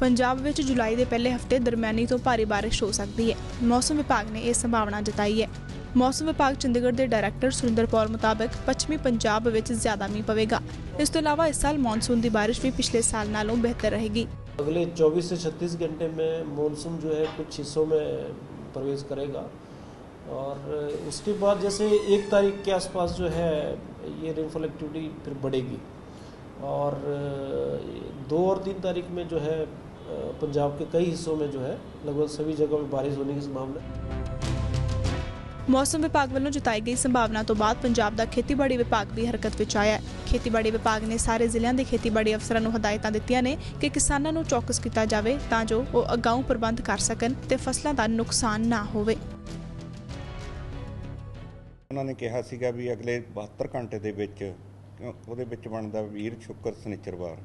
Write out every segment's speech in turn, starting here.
ਪੰਜਾਬ ਵਿੱਚ ਜੁਲਾਈ ਦੇ ਪਹਿਲੇ ਹਫਤੇ ਦਰਮਿਆਨੀ ਤੋਂ ਭਾਰੀ ਬਾਰਿਸ਼ ਹੋ ਸਕਦੀ ਹੈ ਮੌਸਮ ਵਿਭਾਗ ਨੇ ਇਹ ਸੰਭਾਵਨਾ ਜਤਾਈ ਹੈ ਮੌਸਮ ਵਿਭਾਗ ਚੰਡੀਗੜ੍ਹ ਦੇ ਡਾਇਰੈਕਟਰ ਸੁਰਿੰਦਰ ਪੌਲ ਮੁਤਾਬਕ ਪੱਛਮੀ ਪੰਜਾਬ ਵਿੱਚ ਜ਼ਿਆਦਾ ਮੀਂਹ ਪਵੇਗਾ ਇਸ ਤੋਂ ਇਲਾਵਾ ਇਸ ਸਾਲ ਮੌਨਸੂਨ ਦੀ ਬਾਰਿਸ਼ ਵੀ ਪਿਛਲੇ ਸਾਲ ਨਾਲੋਂ ਬਿਹਤਰ ਰਹੇਗੀ अगले 24 से 36 घंटे में मानसून जो है कुछ हिस्सों में प्रवेश करेगा और उसके बाद जैसे एक तारीख के आसपास जो है ये रेनफॉल एक्टिविटी फिर बढ़ेगी और दो और तीन तारीख में जो है पंजाब के कई हिस्सों में जो है लगभग सभी जगहों में बारिश होने की संभावना है ਮੌਸਮ ਵਿਭਾਗ ਵੱਲੋਂ ਜਤਾਈ ਗਈ ਸੰਭਾਵਨਾ ਤੋਂ ਬਾਅਦ ਪੰਜਾਬ ਦਾ ਖੇਤੀਬਾੜੀ ਵਿਭਾਗ ਵੀ ਹਰਕਤ ਵਿੱਚ ਆਇਆ ਹੈ ਖੇਤੀਬਾੜੀ ਵਿਭਾਗ ਨੇ ਸਾਰੇ ਜ਼ਿਲ੍ਹਿਆਂ ਦੇ ਖੇਤੀਬਾੜੀ ਅਫਸਰਾਂ ਨੂੰ ਹਦਾਇਤਾਂ ਦਿੱਤੀਆਂ ਨੇ ਕਿ ਕਿਸਾਨਾਂ ਨੂੰ ਚੌਕਸ ਕੀਤਾ ਜਾਵੇ ਤਾਂ ਜੋ ਉਹ ਅਗਾਊਂ ਪ੍ਰਬੰਧ ਕਰ ਸਕਣ ਤੇ ਫਸਲਾਂ ਦਾ ਨੁਕਸਾਨ ਨਾ ਹੋਵੇ ਉਹਨਾਂ ਨੇ ਕਿਹਾ ਸੀਗਾ ਵੀ ਅਗਲੇ 72 ਘੰਟੇ ਦੇ ਵਿੱਚ ਕਿਉਂ- ਉਹਦੇ ਵਿੱਚ ਬਣਦਾ ਵੀਰ ਸ਼ੁੱਕਰ ਸਨਿਚਰਵਾਰ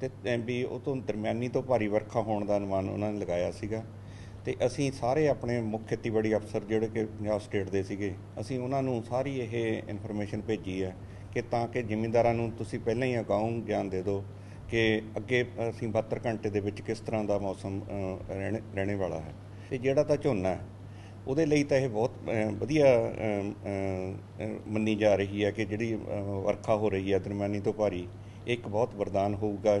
ਤੇ ਵੀ ਉਹ ਤੋਂ ਦਰਮਿਆਨੀ ਤੋਂ ਭਾਰੀ ਵਰਖਾ ਹੋਣ ਦਾ ਅਨੁਮਾਨ ਉਹਨਾਂ ਨੇ ਲਗਾਇਆ ਸੀਗਾ। ਤੇ ਅਸੀਂ ਸਾਰੇ ਆਪਣੇ ਮੁੱਖ ਖੇਤੀਬਾੜੀ ਅਫਸਰ ਜਿਹੜੇ ਕਿ ਪੰਜਾਬ ਸਟੇਟ ਦੇ ਸੀਗੇ, ਅਸੀਂ ਉਹਨਾਂ ਨੂੰ ਸਾਰੀ ਇਹ ਇਨਫੋਰਮੇਸ਼ਨ ਭੇਜੀ ਹੈ ਕਿ ਤਾਂ ਕਿ ਜ਼ਿਮੀਂਦਾਰਾਂ ਨੂੰ ਤੁਸੀਂ ਪਹਿਲਾਂ ਹੀ ਅਗਾਊਂ ਗਿਆਨ ਦੇ ਦਿਓ ਕਿ ਅੱਗੇ ਅਸੀਂ 72 ਘੰਟੇ ਦੇ ਵਿੱਚ ਕਿਸ ਤਰ੍ਹਾਂ ਦਾ ਮੌਸਮ ਰਹਿਣੇ ਰਹਿਣੇ ਵਾਲਾ ਹੈ। ਤੇ ਜਿਹੜਾ ਤਾਂ ਝੋਨਾ ਹੈ, ਉਹਦੇ ਲਈ ਤਾਂ ਇਹ ਬਹੁਤ ਵਧੀਆ ਮੰਨੀ ਜਾ ਰਹੀ ਹੈ ਕਿ ਜਿਹੜੀ ਵਰਖਾ ਹੋ ਰਹੀ ਹੈ, ਦਰਮਿਆਨੀ ਤੋਂ ਭਾਰੀ ਇੱਕ ਬਹੁਤ ਵਰਦਾਨ ਹੋਊਗਾ।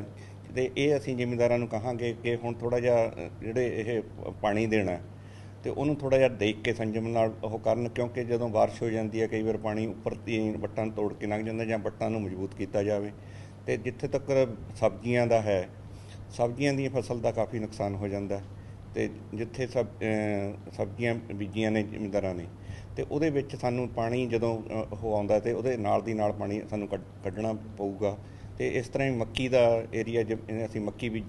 ਤੇ ਇਹ ਅਸੀਂ ਜ਼ਿਮੀਂਦਾਰਾਂ ਨੂੰ ਕਹਾਂਗੇ ਕਿ ਹੁਣ ਥੋੜਾ ਜਿਹਾ ਜਿਹੜੇ ਇਹ ਪਾਣੀ ਦੇਣਾ ਹੈ, ਤੇ ਉਹਨੂੰ ਥੋੜਾ ਜਿਹਾ ਦੇਖ ਕੇ ਸੰਜਮ ਨਾਲ ਉਹ ਕਰਨ ਕਿਉਂਕਿ ਜਦੋਂ ਬਾਰਿਸ਼ ਹੋ ਜਾਂਦੀ ਹੈ ਕਈ ਵਾਰ ਪਾਣੀ ਉੱਪਰ ਦੀ ਵੱਟਾਂ ਨੂੰ ਤੋੜ ਕੇ ਲੰਘ ਜਾਂਦਾ ਜਾਂ ਵੱਟਾਂ ਨੂੰ ਮਜ਼ਬੂਤ ਕੀਤਾ ਜਾਵੇ। ਤੇ ਜਿੱਥੇ ਤੱਕ ਸਬਜ਼ੀਆਂ ਦਾ ਹੈ ਸਬਜ਼ੀਆਂ ਦੀ ਫਸਲ ਦਾ ਕਾਫੀ ਨੁਕਸਾਨ ਹੋ ਜਾਂਦਾ ਹੈ। ਤੇ ਜਿੱਥੇ ਸਬ ਸਬਜ਼ੀਆਂ ਬੀਜੀਆਂ ਨੇ ਜ਼ਿਮੀਂਦਾਰਾਂ ਨੇ ਤੇ ਉਹਦੇ ਵਿੱਚ ਸਾਨੂੰ ਪਾਣੀ ਜਦੋਂ ਉਹ ਆਉਂਦਾ ਤੇ ਉਹਦੇ ਨਾਲ ਦੀ ਨਾਲ ਪਾਣੀ ਸਾਨੂੰ ਕੱਢ- ਕੱਢਣਾ ਪਊਗਾ। ਤੇ ਇਸ ਤਰ੍ਹਾਂ ਹੀ ਮੱਕੀ ਦਾ ਏਰੀਆ ਜਿਵੇਂ ਅਸੀਂ ਮੱਕੀ ਵੀ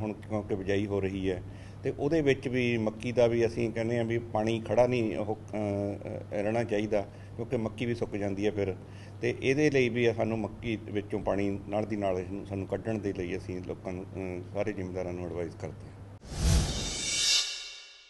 ਹੁਣ ਕਿਉਂਕਿ ਬਿਜਾਈ ਹੋ ਰਹੀ ਹੈ, ਤੇ ਉਹਦੇ ਵਿੱਚ ਵੀ ਮੱਕੀ ਦਾ ਵੀ ਅਸੀਂ ਕਹਿੰਦੇ ਆ ਵੀ ਪਾਣੀ ਖੜਾ ਨਹੀਂ ਉਹ ਰਹਿਣਾ ਚਾਹੀਦਾ, ਕਿਉਂਕਿ ਮੱਕੀ ਵੀ ਸੁੱਕ ਜਾਂਦੀ ਹੈ ਫਿਰ। ਤੇ ਇਹਦੇ ਲਈ ਵੀ ਸਾਨੂੰ ਮੱਕੀ ਵਿੱਚੋਂ ਪਾਣੀ ਨਾਲ ਦੀ ਨਾਲ ਇਹਨੂੰ ਸਾਨੂੰ ਕੱਢਣ ਦੇ ਲਈ ਅਸੀਂ ਲੋਕਾਂ ਨੂੰ ਸਾਰੇ ਜ਼ਿੰਮੇਦਾਰਾਂ ਨੂੰ ਐਡਵਾਈਸ ਕਰਦੇ ਹਾਂ।